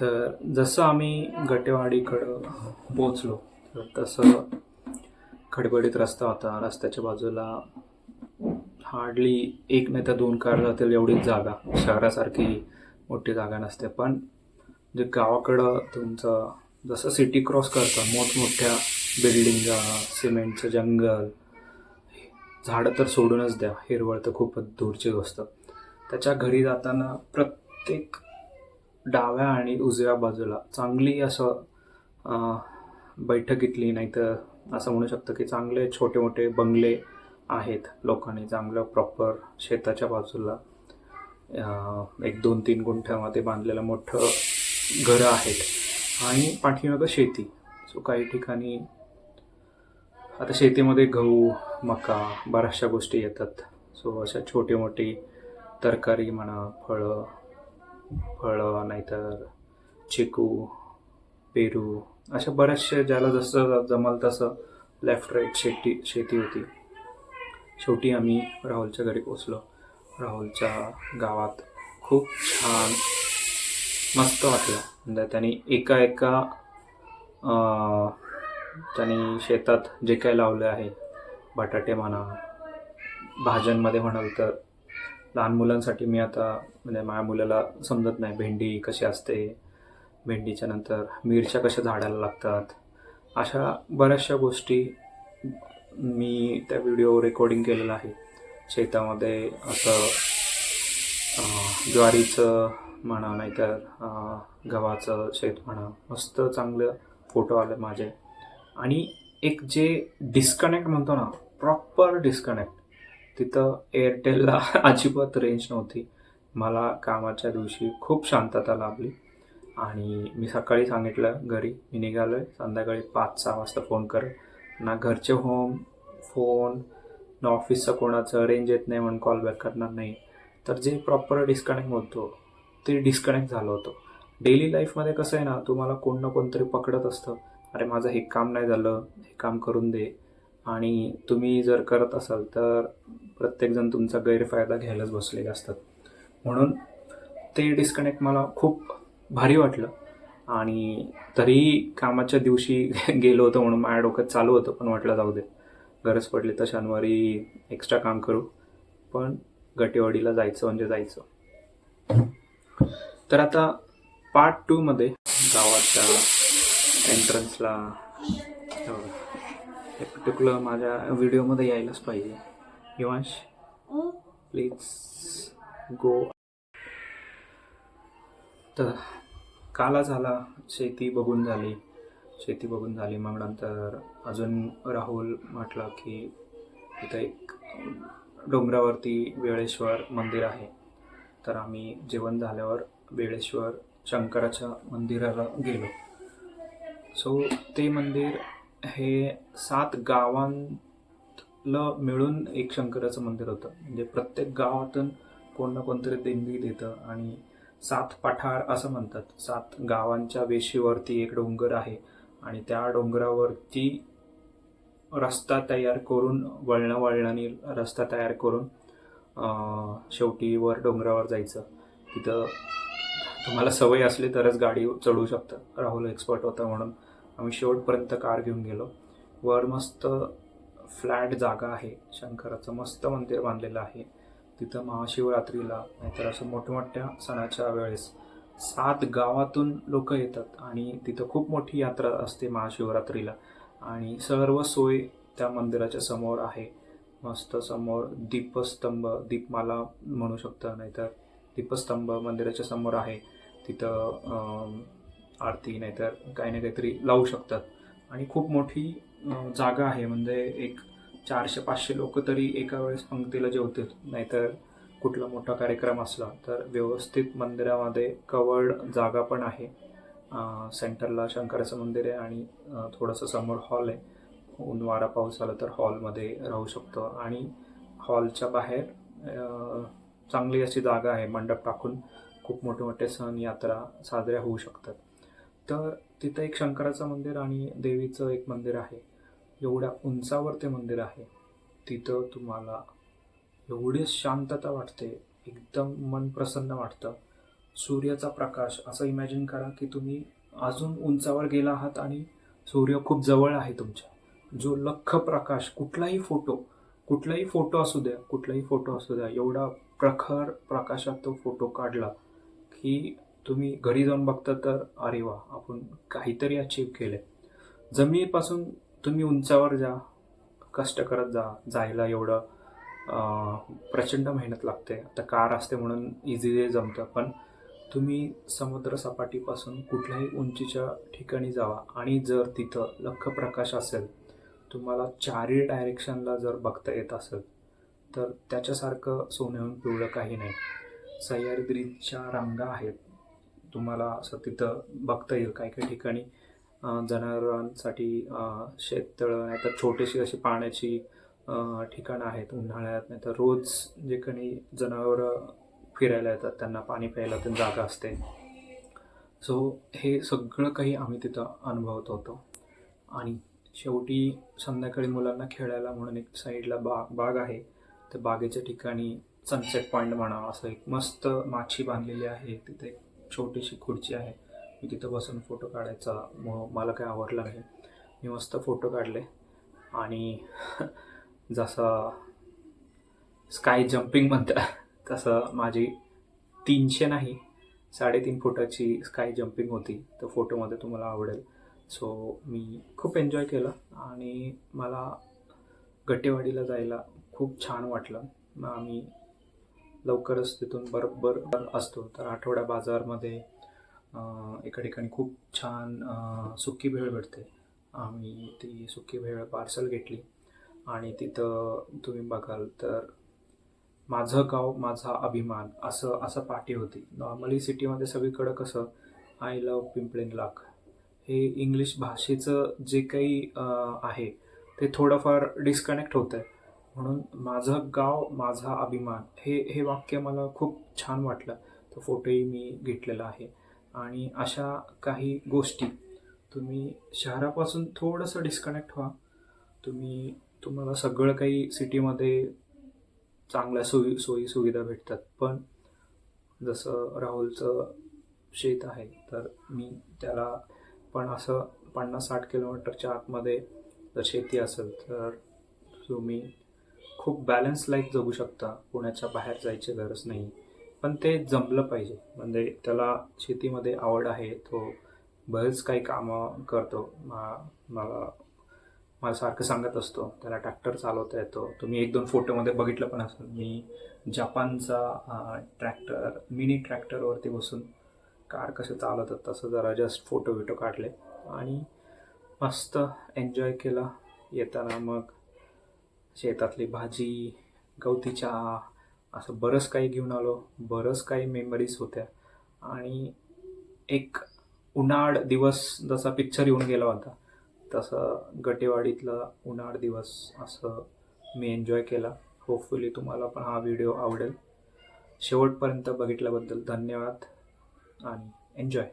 तर जसं आम्ही गटेवाडीकडं पोचलो तर तसं खडबडीत रस्ता होता. रस्त्याच्या बाजूला हार्डली एक नाही तर दोन कार जातील एवढीच जागा. शहरासारखी मोठी जागा नसते. पण जे गावाकडं तुमचं जसं सिटी क्रॉस करतं मोठमोठ्या बिल्डिंगा सिमेंटचं जंगल झाडं तर सोडूनच द्या. हिरवळ तर खूपच दूरची गोष्ट. त्याच्या घरी जाताना प्रत्येक डाव्या आणि उजव्या बाजूला. चांगली असं बैठकीतली नाहीतर असं म्हणू शकतं की चांगले छोटे मोठे बंगले आहेत लोकांनी चांगलं प्रॉपर शेताच्या बाजूला. एक दोन तीन गुंठ्यामध्ये बांधलेलं मोठं घरं आहेत. आणि पाठीमागं शेती. सो काही ठिकाणी आता शेतीमध्ये गहू मका बऱ्याचशा गोष्टी येतात. सो अशा छोटी मोठी तरकारी म्हणा फळं फळं नाहीतर चिकू पेरू अशा बऱ्याचशा ज्याला जसं जमल तसं लेफ्ट राईट शेती शेती होती. शेवटी आम्ही राहुलच्या घरी पोचलो राहुलच्या गावात खूप छान मस्त वाटलं. म्हणजे त्यांनी एका एका त्याने त्यांनी शेतात जे काही लावलं आहे बटाटे म्हणा भाज्यांमध्ये म्हणाल तर लहान मुलांसाठी मी आता म्हणजे माझ्या मुलाला समजत नाही भेंडी कशी असते भेंडीच्या नंतर मिरच्या कशा झाडाला लागतात अशा बऱ्याचशा गोष्टी मी त्या व्हिडिओ रेकॉर्डिंग केलेलं आहे. शेतामध्ये असं ज्वारीचं म्हणा नाहीतर गव्हाचं शेत म्हणा मस्त चांगलं फोटो आले माझे. आणि एक जे डिस्कनेक्ट म्हणतो ना प्रॉपर डिस्कनेक्ट तिथं एअरटेलला अजिबात रेंज नव्हती. मला कामाच्या दिवशी खूप शांतता लाभली. आणि मी सकाळी सांगितलं घरी मी निघालो आहे संध्याकाळी पाच सहा वाजता फोन कर ना घरचे होम फोन ना ऑफिसचं कोणाचं रेंज येत नाही म्हणून कॉल बॅक करणार नाही. तर जे प्रॉपर डिस्कनेक्ट होतो ते डिस्कनेक्ट झालं होतं. डेली लाईफमध्ये कसं आहे ना तुम्हाला कोण ना कोणतरी पकडत असतं. अरे माझं हे काम नाही झालं हे काम करून दे. आणि तुम्ही जर करत असाल तर प्रत्येकजण तुमचा गैरफायदा घ्यायलाच बसलेले असतात. म्हणून ते डिस्कनेक्ट मला खूप भारी वाटलं. आणि तरीही कामाच्या दिवशी गेलो होतो म्हणून माझ्या डोक्यात चालू होतं पण वाटलं जाऊ दे. गरज पडली तर शनिवारी एक्स्ट्रा काम करू. पण गटेवाडीला जायचं म्हणजे जायचं. तर आता पार्ट टूमध्ये गावाच्या एंट्रन्सला पर्टिक्युलर माझ्या व्हिडिओमध्ये यायलाच पाहिजे. हिवांश प्लीज गो तर काला झाला शेती बघून झाली. शेती बघून झाली मग नंतर अजून राहुल म्हटलं की इथं एक डोंगरावरती वेळेश्वर मंदिर आहे. तर आम्ही जेवण झाल्यावर वेळेश्वर शंकराच्या मंदिराला गेलो. सो ते मंदिर हे सात गावांतलं मिळून एक शंकराचं मंदिर होतं. म्हणजे प्रत्येक गावातून कोण ना कोणतरी देणगी देतं आणि सात पठार असं म्हणतात. सात गावांच्या वेशीवरती एक डोंगर आहे आणि त्या डोंगरावरती रस्ता तयार करून वळणं वळणाने रस्ता तयार करून शेवटीवर शेवटी वर डोंगरावर जायचं. तिथं तुम्हाला सवय असली तरच गाडी चढू शकतं. राहुल एक्सपर्ट होता म्हणून. आम्ही शेवटपर्यंत कार घेऊन गेलो. वर मस्त फ्लॅट जागा आहे. शंकराचं मस्त मंदिर बांधलेलं आहे. तिथं महाशिवरात्रीला नाहीतर असं मोठमोठ्या सणाच्या वेळेस सात गावातून लोक येतात आणि तिथं खूप मोठी यात्रा असते महाशिवरात्रीला. आणि सर्व सोय त्या मंदिराच्या समोर आहे. मस्त समोर दीपस्तंभ दीपमाला म्हणू शकता नाहीतर दीपस्तंभ मंदिराच्या समोर आहे. तिथं आरती नाहीतर काही ना काहीतरी लावू शकतात. आणि खूप मोठी जागा आहे. म्हणजे एक चारशे पाचशे लोक तरी एका वेळेस पंक्तीला जेवतील. नाहीतर कुठला मोठा कार्यक्रम असला तर व्यवस्थित मंदिरामध्ये कवर्ड जागा पण आहे. सेंटरला शंकराचं मंदिर आहे आणि थोडंसं समोर हॉल आहे. ऊन वारा पाऊस आला तर हॉलमध्ये राहू शकतो. आणि हॉलच्या बाहेर चांगली अशी जागा आहे मंडप टाकून खूप मोठे मोठे सण यात्रा साजऱ्या होऊ शकतात. तर तिथं एक शंकराचं मंदिर आणि देवीचं एक मंदिर आहे. एवढ्या उंचावर ते मंदिर आहे. तिथं तुम्हाला एवढी शांतता वाटते एकदम मन प्रसन्न वाटतं. सूर्याचा प्रकाश असं इमॅजिन करा की तुम्ही अजून उंचावर गेला आहात आणि सूर्य खूप जवळ आहे तुमच्या. जो लख प्रकाश कुठलाही फोटो कुठलाही फोटो असू द्या कुठलाही फोटो असू द्या एवढा प्रखर प्रकाशात तो फोटो काढला की तुम्ही घरी जाऊन बघता तर अरे वा आपण काहीतरी अचीव केलंय. जमिनीपासून तुम्ही उंचावर जा कष्ट करत जा जायला एवढं प्रचंड मेहनत लागते. आता कार असते म्हणून इझिली जमतं पण तुम्ही समुद्र सपाटीपासून कुठल्याही उंचीच्या ठिकाणी जावा आणि जर तिथं लख प्रकाश असेल तुम्हाला चारही डायरेक्शनला जर बघता येत असेल तर त्याच्यासारखं सोन्याहून पिवळं काही नाही. सह्याद्रीच्या रांगा आहेत. तुम्हाला असं तिथं बघता येईल. काही काही ठिकाणी जनावरांसाठी शेततळं नाहीतर छोटीशी अशी पाण्याची ठिकाणं आहेत उन्हाळ्यात नाही तर रोज जे कणी जनावरं फिरायला येतात त्यांना पाणी प्यायला पण जागा असते. सो हे सगळं काही आम्ही तिथं अनुभवत होतो. आणि शेवटी संध्याकाळी मुलांना खेळायला म्हणून एक साईडला बाग बाग आहे. त्या बागेच्या ठिकाणी सनसेट पॉईंट म्हणा असं एक मस्त माची बांधलेली आहे. तिथे एक छोटीशी खुर्ची आहे. मी तिथं बसून फोटो काढायचा म मला काय आवडलं नाही. मी मस्त फोटो काढले आणि जसं स्काय जम्पिंग म्हणतात तसं माझी तीनशे नाही साडेतीन फुटाची स्काय जम्पिंग होती. तर फोटोमध्ये तुम्हाला आवडेल. सो मी खूप एन्जॉय केलं आणि मला गट्टेवाडीला जायला खूप छान वाटलं. मग आम्ही लवकरच तिथून बरोबर असतो. तर आठवडा बाजारमध्ये एका ठिकाणी खूप छान सुकी भेळ भेटते. आम्ही ती सुकी भेळ पार्सल घेतली आणि तिथं तुम्ही बघाल तर माझं गाव माझा अभिमान असं असं पाठी होती. नॉर्मली सिटीमध्ये सगळीकडं कसं आय लव पिंपळेन लाख हे इंग्लिश भाषेचं जे काही आहे ते थोडंफार डिस्कनेक्ट होतं आहे म्हणून माझं गाव माझा अभिमान हे हे वाक्य मला खूप छान वाटलं. तो फोटोही मी घेतलेला आहे. आणि अशा काही गोष्टी तुम्ही शहरापासून थोडंसं डिस्कनेक्ट व्हा. तुम्ही तुम्हाला सगळं काही सिटीमध्ये चांगल्या सोयी सोयी सुविधा भेटतात. पण जसं राहुलचं शेत आहे तर मी त्याला पण असं पन्नास साठ किलोमीटरच्या आतमध्ये जर शेती असेल तर तुम्ही खूप बॅलन्स लाईफ जगू शकता. पुण्याच्या बाहेर जायची गरज नाही. पण ते जमलं पाहिजे. म्हणजे त्याला शेतीमध्ये आवड आहे तो बरेच काही कामं करतो. मा मला मला सारखं सांगत असतो. त्याला ट्रॅक्टर चालवता येतो. तुम्ही एक दोन फोटोमध्ये बघितलं पण असेल. मी जपानचा ट्रॅक्टर मिनी ट्रॅक्टरवरती बसून कार कसं चालवतात तसं जरा जस्ट फोटो बिटो काढले. आणि मस्त एन्जॉय केला. येताना मग शेतातली भाजी गवती चहा असं बरंच काही घेऊन आलो बरंच काही मेमरीज होत्या. आणि एक उन्हाळ दिवस जसा पिक्चर येऊन गेला होता तसं गटेवाडीतला उन्हाळ दिवस असं मी एन्जॉय केला. होपफुली तुम्हाला पण हा व्हिडिओ आवडेल. शेवटपर्यंत बघितल्याबद्दल धन्यवाद आणि एन्जॉय